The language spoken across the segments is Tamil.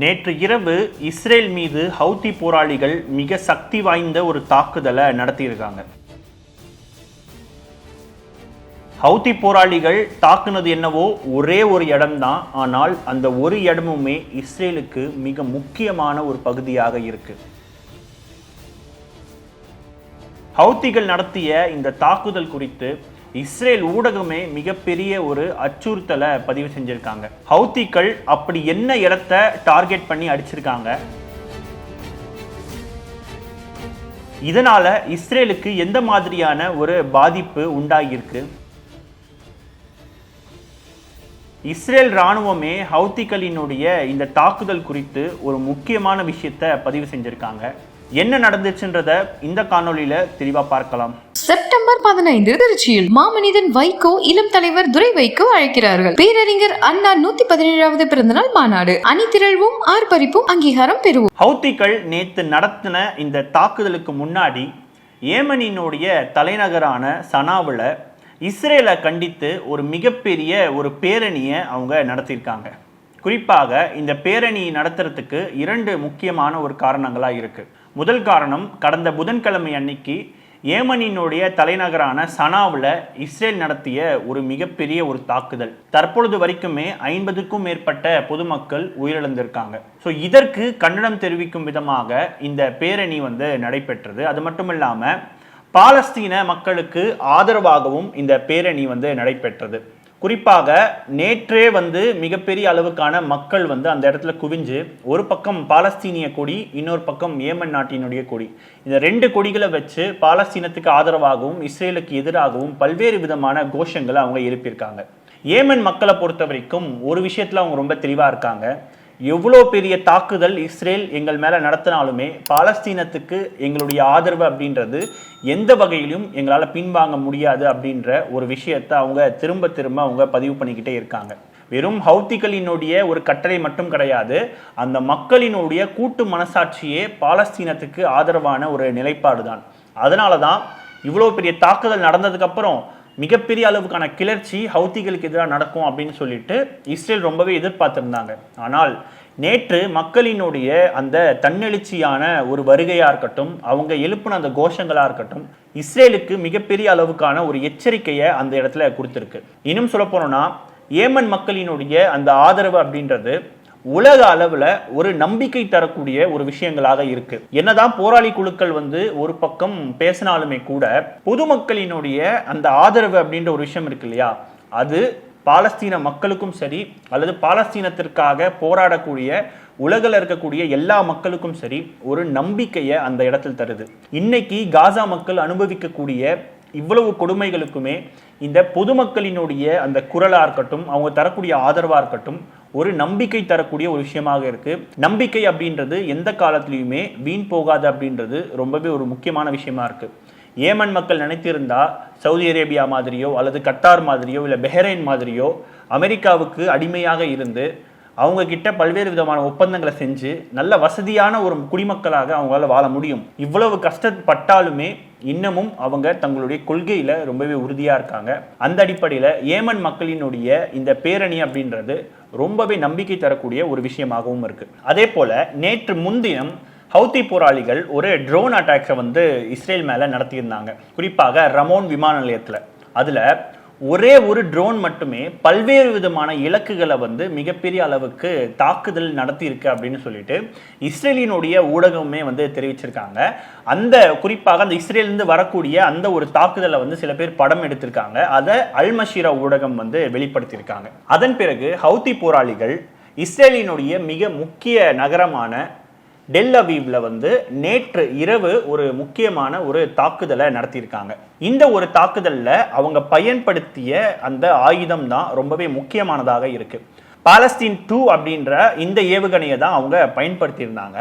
நேற்று இரவு இஸ்ரேல் மீது ஹவுதி போராளிகள் மிக சக்தி வாய்ந்த ஒரு தாக்குதலை நடத்தியிருக்காங்க. ஹவுதி போராளிகள் தாக்குனது என்னவோ ஒரே ஒரு இடம்தான். ஆனால் அந்த ஒரு இடமுமே இஸ்ரேலுக்கு மிக முக்கியமான ஒரு பகுதியாக இருக்கு. ஹவுத்திகள் நடத்திய இந்த தாக்குதல் குறித்து இஸ்ரேல் ஊடகமே மிகப்பெரிய ஒரு அச்சுறுத்தலை பதிவு செஞ்சுருக்காங்க. ஹவுத்திக்கள் அப்படி என்ன இடத்த டார்கெட் பண்ணி அடிச்சிருக்காங்க? இதனால் இஸ்ரேலுக்கு எந்த மாதிரியான ஒரு பாதிப்பு உண்டாகியிருக்கு? இஸ்ரேல் ராணுவமே ஹவுத்திகளினுடைய இந்த தாக்குதல் குறித்து ஒரு முக்கியமான விஷயத்தை பதிவு செஞ்சுருக்காங்க. என்ன நடந்துச்சுன்றத இந்த காணொலியில் தெளிவாக பார்க்கலாம். செப்டம்பர் பதினைந்து திருச்சியில் மாமனிதன் வைகோ இளம் தலைவர் துரை வைகோ அழைக்கிறார்கள். பேரறிஞர் அண்ணா நூத்தி பதினேழாவது பிறந்தநாள் மாநாடு. அணிதிரழ்வும் ஆர்ப்பரிப்பும் அங்கீகாரம் பெறுவோம். ஹவுத்திகள் நேத்து நடத்தின இந்த தாக்குதலுக்கு முன்னாடி ஏமனினுடைய தலைநகரான சனாவுல இஸ்ரேலை கண்டித்து ஒரு மிகப்பெரிய ஒரு பேரணியை அவங்க நடத்தியிருக்காங்க. குறிப்பாக இந்த பேரணி நடத்துறதுக்கு இரண்டு முக்கியமான ஒரு காரணங்களாக இருக்கு. முதல் காரணம் கடந்த புதன்கிழமை அன்னைக்கு ஏமனினுடைய தலைநகரான சனாவில் இஸ்ரேல் நடத்திய ஒரு மிகப்பெரிய ஒரு தாக்குதல். தற்பொழுது வரைக்குமே ஐம்பதுக்கும் மேற்பட்ட பொதுமக்கள் உயிரிழந்திருக்காங்க. ஸோ இதற்கு கண்டனம் தெரிவிக்கும் விதமாக இந்த பேரணி வந்து நடைபெற்றது. அது மட்டும் இல்லாமல் பாலஸ்தீன மக்களுக்கு ஆதரவாகவும் இந்த பேரணி வந்து நடைபெற்றது. குறிப்பாக நேற்றே வந்து மிகப்பெரிய அளவுக்கான மக்கள் வந்து அந்த இடத்துல குவிஞ்சு ஒரு பக்கம் பாலஸ்தீனிய கொடி இன்னொரு பக்கம் ஏமன் நாட்டினுடைய கொடி. இந்த ரெண்டு கொடிகளை வச்சு பாலஸ்தீனத்துக்கு ஆதரவாகவும் இஸ்ரேலுக்கு எதிராகவும் பல்வேறு விதமான கோஷங்களை அவங்க எழுப்பியிருக்காங்க. ஏமன் மக்களை பொறுத்த வரைக்கும் ஒரு விஷயத்தில் அவங்க ரொம்ப தெளிவாக இருக்காங்க. எவ்வளோ பெரிய தாக்குதல் இஸ்ரேல் எங்கள் மேலே நடத்தினாலுமே பாலஸ்தீனத்துக்கு எங்களுடைய ஆதரவு அப்படின்றது எந்த வகையிலும் எங்களால் பின்வாங்க முடியாது அப்படின்ற ஒரு விஷயத்தை அவங்க திரும்ப திரும்ப அவங்க பதிவு பண்ணிக்கிட்டே இருக்காங்க. வெறும் ஹவுத்திகளினுடைய ஒரு கட்டளை மட்டும் கிடையாது அந்த மக்களினுடைய கூட்டு மனசாட்சியே பாலஸ்தீனத்துக்கு ஆதரவான ஒரு நிலைப்பாடு தான் அதனால தான் இவ்வளோ பெரிய தாக்குதல் நடந்ததுக்கப்புறம் மிகப்பெரிய அளவுக்கான கிளர்ச்சி ஹவுத்திகளுக்கு எதிராக நடக்கும் அப்படின்னு சொல்லிட்டு இஸ்ரேல் ரொம்பவே எதிர்பார்த்துருந்தாங்க. ஆனால் நேற்று மக்களினுடைய அந்த தன்னெழுச்சியான ஒரு வருகையாக இருக்கட்டும் அவங்க எழுப்பின அந்த கோஷங்களாக இருக்கட்டும் இஸ்ரேலுக்கு மிகப்பெரிய அளவுக்கான ஒரு எச்சரிக்கையை அந்த இடத்துல கொடுத்துருக்கு. இன்னும் சொல்ல போனோம்னா ஏமன் மக்களினுடைய அந்த ஆதரவு அப்படின்றது உலக அளவில் ஒரு நம்பிக்கை தரக்கூடிய ஒரு விஷயங்களாக இருக்கு. என்னதான் போராளி குழுக்கள் வந்து ஒரு பக்கம் பேசினாலுமே கூட பொதுமக்களினுடைய அந்த ஆதரவு அப்படின்ற ஒரு விஷயம் இருக்கு இல்லையா? அது பாலஸ்தீன மக்களுக்கும் சரி அல்லது பாலஸ்தீனத்திற்காக போராடக்கூடிய உலகில் இருக்கக்கூடிய எல்லா மக்களுக்கும் சரி ஒரு நம்பிக்கையை அந்த இடத்தில் தருது. இன்னைக்கு காசா மக்கள் அனுபவிக்கக்கூடிய இவ்வளவு கொடுமைகளுக்குமே இந்த பொதுமக்களினுடைய அந்த குரலாக இருக்கட்டும் அவங்க தரக்கூடிய ஆதரவாக இருக்கட்டும் ஒரு நம்பிக்கை தரக்கூடிய ஒரு விஷயமாக இருக்கு. நம்பிக்கை அப்படின்றது எந்த காலத்திலையுமே வீண் போகாது அப்படின்றது ரொம்பவே ஒரு முக்கியமான விஷயமா இருக்கு. ஏமன் மக்கள் நினைத்திருந்தா சவுதி அரேபியா மாதிரியோ அல்லது கட்டார் மாதிரியோ இல்லை பெஹ்ரைன் மாதிரியோ அமெரிக்காவுக்கு அடிமையாக இருந்து அவங்க கிட்ட பல்வேறு விதமான ஒப்பந்தங்களை செஞ்சு நல்ல வசதியான ஒரு குடிமக்களாக அவங்களால வாழ முடியும். இவ்வளவு கஷ்டப்பட்டாலுமே இன்னமும் அவங்க தங்களுடைய கொள்கையில ரொம்பவே உறுதியா இருக்காங்க. அந்த அடிப்படையில ஏமன் மக்களினுடைய இந்த பேரணி அப்படின்றது ரொம்பவே நம்பிக்கை தரக்கூடிய ஒரு விஷயமாகவும் இருக்கு. அதே போல நேற்று முன்தினம் ஹவுத்தி போராளிகள் ஒரு ட்ரோன் அட்டாக்ஸை வந்து இஸ்ரேல் மேல நடத்தியிருந்தாங்க. குறிப்பாக ரமோன் விமான நிலையத்துல. அதுல ஒரே ஒரு ட்ரோன் மட்டுமே பல்வேறு விதமான இலக்குகளை வந்து மிகப்பெரிய அளவுக்கு தாக்குதல் நடத்தியிருக்கு அப்படின்னு சொல்லிட்டு இஸ்ரேலினுடைய ஊடகமே வந்து தெரிவிச்சிருக்காங்க. அந்த குறிப்பாக அந்த இஸ்ரேலேருந்து வரக்கூடிய அந்த ஒரு தாக்குதலை வந்து சில பேர் படம் எடுத்திருக்காங்க. அதை அல்மஷீரா ஊடகம் வந்து வெளிப்படுத்தியிருக்காங்க. அதன் பிறகு ஹவுதி போராளிகள் இஸ்ரேலினுடைய மிக முக்கிய நகரமான டெல் அவீவ்ல வந்து நேற்று இரவு ஒரு முக்கியமான ஒரு தாக்குதலை நடத்தியிருக்காங்க. இந்த ஒரு தாக்குதலில் அவங்க பயன்படுத்திய அந்த ஆயுதம் தான் ரொம்பவே முக்கியமானதாக இருக்குது பாலஸ்தீன் டூ அப்படின்ற இந்த ஏவுகணையை தான் அவங்க பயன்படுத்தியிருந்தாங்க.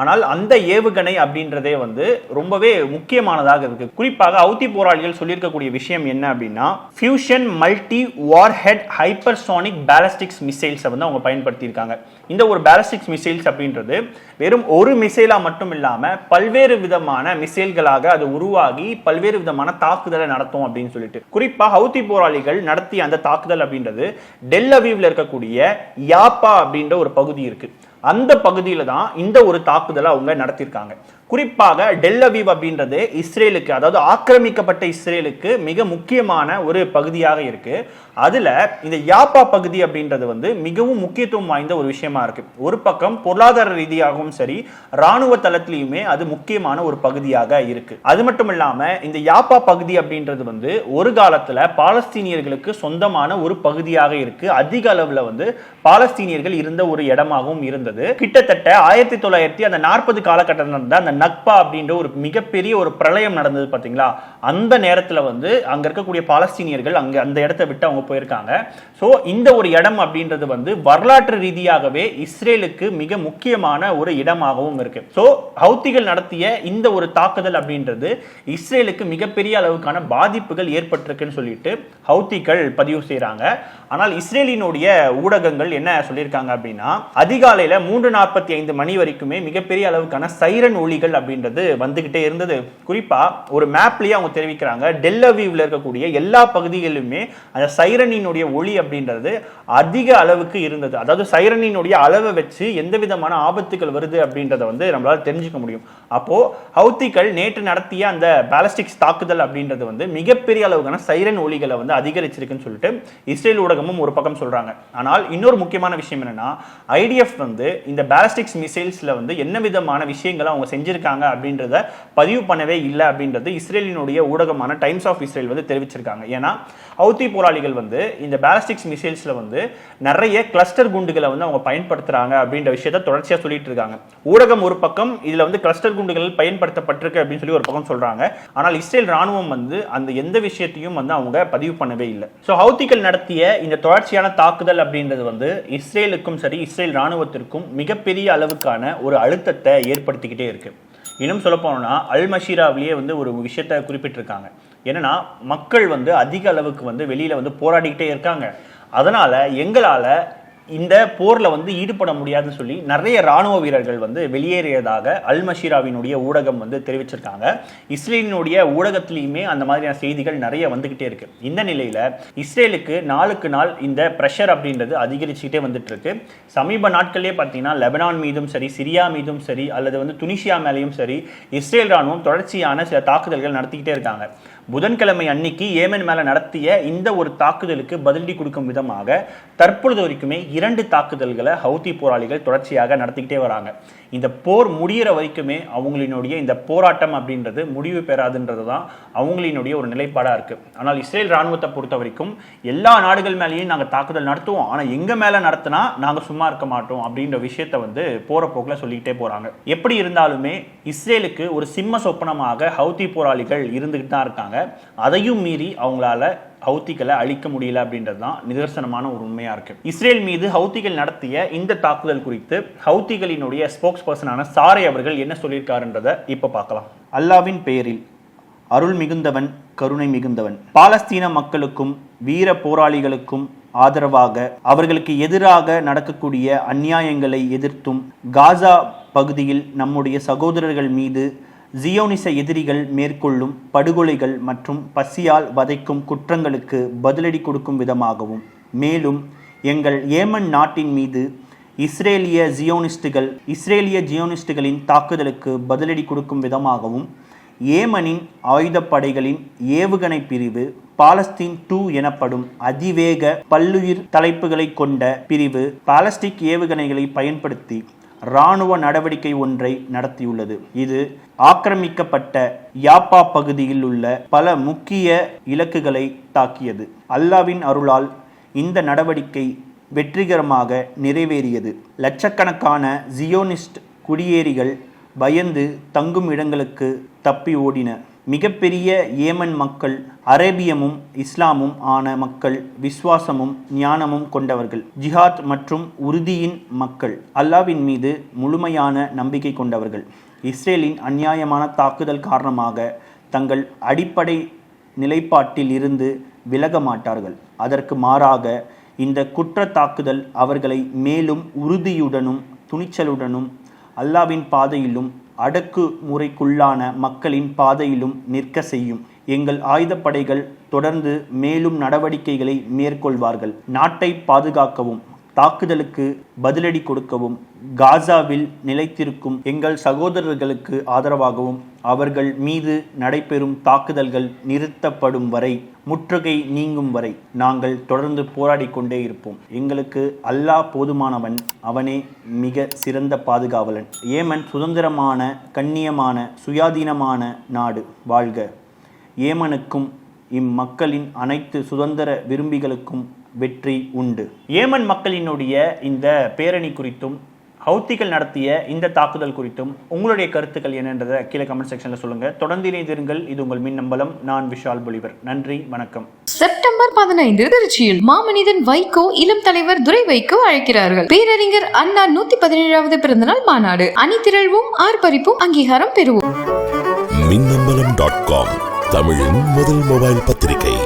ஆனால் அந்த ஏவுகணை அப்படின்றதே வந்து ரொம்பவே முக்கியமானதாக இருக்கு. குறிப்பாக அவுத்தி போராளிகள் சொல்லியிருக்கக்கூடிய விஷயம் என்ன அப்படின்னா fusion multi warhead hypersonic ballistics மிசைல்ஸை வந்து அவங்க பயன்படுத்தியிருக்காங்க. இந்த ஒரு பேலஸ்டிக்ஸ் மிசைல்ஸ் அப்படின்றது வெறும் ஒரு மிசைலா மட்டும் இல்லாம பல்வேறு விதமான மிசைல்களாக அது உருவாகி பல்வேறு விதமான தாக்குதலை நடத்தும் அப்படின்னு சொல்லிட்டு. குறிப்பா ஹவுத்தி போராளிகள் நடத்திய அந்த தாக்குதல் அப்படின்றது டெல் இருக்கக்கூடிய யாப்பா அப்படின்ற ஒரு பகுதி இருக்கு. அந்த பகுதியில தான் இந்த ஒரு தாக்குதலை அவங்க நடத்தியிருக்காங்க. குறிப்பாக டெல்லவீவ் அப்படின்றது இஸ்ரேலுக்கு அதாவது ஆக்கிரமிக்கப்பட்ட இஸ்ரேலுக்கு மிக முக்கியமான ஒரு பகுதியாக இருக்கு. அதுல இந்த யாப்பா பகுதி அப்படின்றது வந்து மிகவும் முக்கியத்துவம் வாய்ந்த ஒரு விஷயமா இருக்கு. ஒரு பக்கம் பொருளாதார ரீதியாகவும் சரி ராணுவ தளத்திலையுமே அது முக்கியமான ஒரு பகுதியாக இருக்கு. அது மட்டும் இல்லாம இந்த யாப்பா பகுதி அப்படின்றது வந்து ஒரு காலத்துல பாலஸ்தீனியர்களுக்கு சொந்தமான ஒரு பகுதியாக இருக்கு. அதிக அளவுல வந்து பாலஸ்தீனியர்கள் இருந்த ஒரு இடமாகவும் இருந்தது. கிட்டத்தட்ட ஆயிரத்தி தொள்ளாயிரத்தி அந்த நாற்பது காலகட்டம் தான் அந்த நக்பா அப்படின்ற ஒரு மிகப்பெரிய ஒரு பிரளயம் நடந்தது பார்த்தீங்களா? அந்த நேரத்தில் வந்து அங்க இருக்கக்கூடிய பாலஸ்தீனியர்கள் அங்கே அந்த இடத்தை விட்டு அவங்க போயிருக்காங்க. ஸோ இந்த ஒரு இடம் அப்படின்றது வந்து வரலாற்று ரீதியாகவே இஸ்ரேலுக்கு மிக முக்கியமான ஒரு இடமாகவும் இருக்கு. ஸோ ஹவுத்திகள் நடத்திய இந்த ஒரு தாக்குதல் அப்படின்றது இஸ்ரேலுக்கு மிகப்பெரிய அளவுக்கான பாதிப்புகள் ஏற்பட்டிருக்குன்னு சொல்லிட்டு ஹவுத்திகள் பதிவு செய்கிறாங்க ஆனால் இஸ்ரேலினுடைய ஊடகங்கள் என்ன சொல்லியிருக்காங்க அப்படின்னா அதிகாலையில் மூன்று நாற்பத்தி ஐந்து மணி வரைக்குமே மிகப்பெரிய அளவுக்கான சைரன் ஒளிகள் செய்திகள் அப்படின்றது வந்துகிட்டே இருந்தது. குறிப்பாக ஒரு மேப்லேயே அவங்க தெரிவிக்கிறாங்க டெல்லவீவ்ல இருக்கக்கூடிய எல்லா பகுதிகளிலுமே அந்த சைரனினுடைய ஒளி அப்படின்றது அதிக அளவுக்கு இருந்தது. அதாவது சைரனினுடைய அளவை வச்சு எந்த விதமான ஆபத்துகள் வருது அப்படின்றத வந்து நம்மளால் தெரிஞ்சுக்க முடியும். அப்போது ஹவுத்திகள் நேற்று நடத்திய அந்த பேலஸ்டிக்ஸ் தாக்குதல் அப்படின்றது வந்து மிகப்பெரிய அளவுக்கான சைரன் ஒலிகளை வந்து அதிகரிச்சிருக்குன்னு சொல்லிட்டு இஸ்ரேல் ஊடகமும் ஒரு பக்கம் சொல்கிறாங்க ஆனால் இன்னொரு முக்கியமான விஷயம் என்னன்னா ஐடிஎஃப் வந்து இந்த பேலஸ்டிக்ஸ் மிசைல்ஸில் வந்து என்ன விதமான விஷயங்களை அவங்க செஞ்சு செஞ்சிருக்காங்க அப்படின்றத பதிவு பண்ணவே இல்லை அப்படின்றது இஸ்ரேலினுடைய ஊடகமான டைம்ஸ் ஆஃப் இஸ்ரேல் வந்து தெரிவிச்சிருக்காங்க. ஏன்னா ஹவுத்தி போராளிகள் வந்து இந்த பேலஸ்டிக்ஸ் மிசைல்ஸ்ல வந்து நிறைய கிளஸ்டர் குண்டுகளை வந்து அவங்க பயன்படுத்துறாங்க அப்படின்ற விஷயத்த தொடர்ச்சியா சொல்லிட்டு இருக்காங்க. ஊடகம் ஒரு பக்கம் இதுல வந்து கிளஸ்டர் குண்டுகள் பயன்படுத்தப்பட்டிருக்கு அப்படின்னு சொல்லி ஒரு பக்கம் சொல்றாங்க. ஆனால் இஸ்ரேல் ராணுவம் வந்து அந்த எந்த விஷயத்தையும் வந்து அவங்க பதிவு பண்ணவே இல்லை. ஸோ ஹவுத்திகள் நடத்திய இந்த தொடர்ச்சியான தாக்குதல் அப்படின்றது வந்து இஸ்ரேலுக்கும் சரி இஸ்ரேல் ராணுவத்திற்கும் மிகப்பெரிய அளவுக்கான ஒரு அழுத்தத்தை ஏற்படுத்திக்கிட்டே இருக்கு. இன்னும் சொல்ல போனோம்னா அல் மஷீராவிலேயே வந்து ஒரு விஷயத்த குறிப்பிட்டிருக்காங்க. என்னன்னா மக்கள் வந்து அதிக அளவுக்கு வந்து வெளியில் வந்து போராடிக்கிட்டே இருக்காங்க. அதனால் எங்களால் இந்த போர்ல வந்து ஈடுபட முடியாதுன்னு சொல்லி நிறைய ராணுவ வீரர்கள் வந்து வெளியேறியதாக அல் மஷீராவினுடைய ஊடகம் வந்து தெரிவிச்சிருக்காங்க. இஸ்ரேலினுடைய ஊடகத்திலையுமே அந்த மாதிரியான செய்திகள் நிறைய வந்துகிட்டே இருக்கு. இந்த நிலையில இஸ்ரேலுக்கு நாளுக்கு நாள் இந்த ப்ரெஷர் அப்படின்றது அதிகரிச்சுக்கிட்டே வந்துட்டு இருக்கு. சமீப நாட்களே பார்த்தீங்கன்னா லெபனான் மீதும் சரி சிரியா மீதும் சரி அல்லது வந்து துனிஷியா மேலேயும் சரி இஸ்ரேல் ராணுவம் தொடர்ச்சியான சில தாக்குதல்கள் நடத்திக்கிட்டே இருக்காங்க. புதன்கிழமை அன்னைக்கு ஏமன் மேல நடத்திய இந்த ஒரு தாக்குதலுக்கு பதிலடி கொடுக்கும் விதமாக தற்பொழுது வரைக்குமே இரண்டு தாக்குதல்களை ஹவுதி போராளிகள் தொடர்ச்சியாக நடத்திக்கிட்டே வராங்க. இந்த போர் முடியிற வரைக்குமே அவங்களினுடைய இந்த போராட்டம் அப்படின்றது முடிவு பெறாதுன்றது தான் அவங்களினுடைய ஒரு நிலைப்பாடாக இருக்குது ஆனால் இஸ்ரேல் ராணுவத்தை பொறுத்த வரைக்கும் எல்லா நாடுகள் மேலேயும் நாங்கள் தாக்குதல் நடத்துவோம். ஆனால் எங்கள் மேலே நடத்தினா நாங்கள் சும்மா இருக்க மாட்டோம் அப்படின்ற விஷயத்தை வந்து போகிற போக்கில் சொல்லிக்கிட்டே போகிறாங்க எப்படி இருந்தாலுமே இஸ்ரேலுக்கு ஒரு சிம்ம சொப்பனமாக ஹவுதி போராளிகள் இருந்துக்கிட்டு தான் இருக்காங்க. அதையும் மீறி அவங்களால ஹவுத்திகளை அழிக்க முடியல அப்படின்றது தான் நிதர்சனமான ஒரு உண்மையாக இருக்கு. இஸ்ரேல் மீது ஹவுத்திகள் நடத்திய இந்த தாக்குதல் குறித்து ஹவுத்திகளினுடைய ஸ்போக்ஸ் பர்சனான சாரை அவர்கள் என்ன சொல்லியிருக்காருன்றதை இப்போ பார்க்கலாம். அல்லாவின் பெயரில் அருள் மிகுந்தவன் கருணை மிகுந்தவன். பாலஸ்தீன மக்களுக்கும் வீர போராளிகளுக்கும் ஆதரவாக அவர்களுக்கு எதிராக நடக்கக்கூடிய அநியாயங்களை எதிர்த்தும் காசா பகுதியில் நம்முடைய சகோதரர்கள் மீது ஜியோனிச எதிரிகள் மேற்கொள்ளும் படுகொலைகள் மற்றும் பசியால் வதைக்கும் குற்றங்களுக்கு பதிலடி கொடுக்கும் விதமாகவும். மேலும் எங்கள் ஏமன் நாட்டின் மீது இஸ்ரேலிய ஜியோனிஸ்டுகள் இஸ்ரேலிய ஜியோனிஸ்டுகளின் தாக்குதலுக்கு பதிலடி கொடுக்கும் விதமாகவும் ஏமனின் ஆயுதப்படைகளின் ஏவுகணை பிரிவு பாலஸ்தீன் டூ எனப்படும் அதிவேக பல்லுயிர் தலைப்புகளை கொண்ட பிரிவு பாலஸ்டிக் ஏவுகணைகளை பயன்படுத்தி இராணுவ நடவடிக்கை ஒன்றை நடத்தியுள்ளது. இது ஆக்கிரமிக்கப்பட்ட யாப்பா பகுதியில் உள்ள பல முக்கிய இலக்குகளை தாக்கியது. அல்லாவின் அருளால் இந்த நடவடிக்கை வெற்றிகரமாக நிறைவேறியது. லட்சக்கணக்கான ஜியோனிஸ்ட் குடியேறிகள் பயந்து தங்கும் இடங்களுக்கு தப்பி ஓடின மிகப்பெரிய ஏமன் மக்கள் அரேபியமும் இஸ்லாமும் ஆன மக்கள் விசுவாசமும் ஞானமும் கொண்டவர்கள் ஜிஹாத் மற்றும் உறுதியின் மக்கள் அல்லாவின் மீது முழுமையான நம்பிக்கை கொண்டவர்கள். இஸ்ரேலின் அநியாயமான தாக்குதல் காரணமாக தங்கள் அடிப்படை நிலைப்பாட்டில் இருந்து விலக மாட்டார்கள். அதற்கு மாறாக இந்த குற்ற தாக்குதல் அவர்களை மேலும் உறுதியுடனும் துணிச்சலுடனும் அல்லாவின் பாதையிலும் அடக்குமுறைக்குள்ளான மக்களின் பாதையிலும் நிற்க செய்யும். எங்கள் ஆயுதப்படைகள் தொடர்ந்து மேலும் நடவடிக்கைகளை மேற்கொள்வார்கள். நாட்டை பாதுகாக்கவும். தாக்குதலுக்கு பதிலடி கொடுக்கவும் காசாவில் நிலைத்திருக்கும் எங்கள் சகோதரர்களுக்கு ஆதரவாகவும் அவர்கள் மீது நடைபெறும் தாக்குதல்கள் நிறுத்தப்படும் வரை முற்றுகை நீங்கும் வரை நாங்கள் தொடர்ந்து போராடி கொண்டே இருப்போம். எங்களுக்கு அல்லாஹ் போதுமானவன் அவனே மிக சிறந்த பாதுகாவலன். ஏமன் சுதந்திரமான கண்ணியமான சுயாதீனமான நாடு வாழ்க. ஏமனுக்கும் இம்மக்களின் அனைத்து சுதந்திர விரும்பிகளுக்கும் வெற்றி உண்டு. ஏமன் மக்களினுடைய இந்த பேரணி குறித்தும் ஹவுத்திகள் நடத்திய இந்த தாக்குதல் குறித்தும் உங்களுடைய கருத்துக்கள் என்னன்றதை கீழே கமெண்ட் செக்ஷனில் சொல்லுங்க. தொடர்ந்து இணைந்திருங்கள். இது உங்கள் மின்னம்பலம். நான் விஷால் பொலிவர். நன்றி. வணக்கம். செப்டம்பர் பதினைந்து திருச்சியில் மாமனிதன் வைகோ இளம் தலைவர் துரை வைகோ அழைக்கிறார்கள். பேரறிஞர் அண்ணா நூத்தி பதினேழாவது பிறந்தநாள் மாநாடு. அணிதிரள்வும் ஆர்ப்பரிப்பும் அங்கீகாரம் பெறுவோம். மின்னம்பலம் டாட் காம் தமிழின் முதல் மொபைல் பத்திரிகை.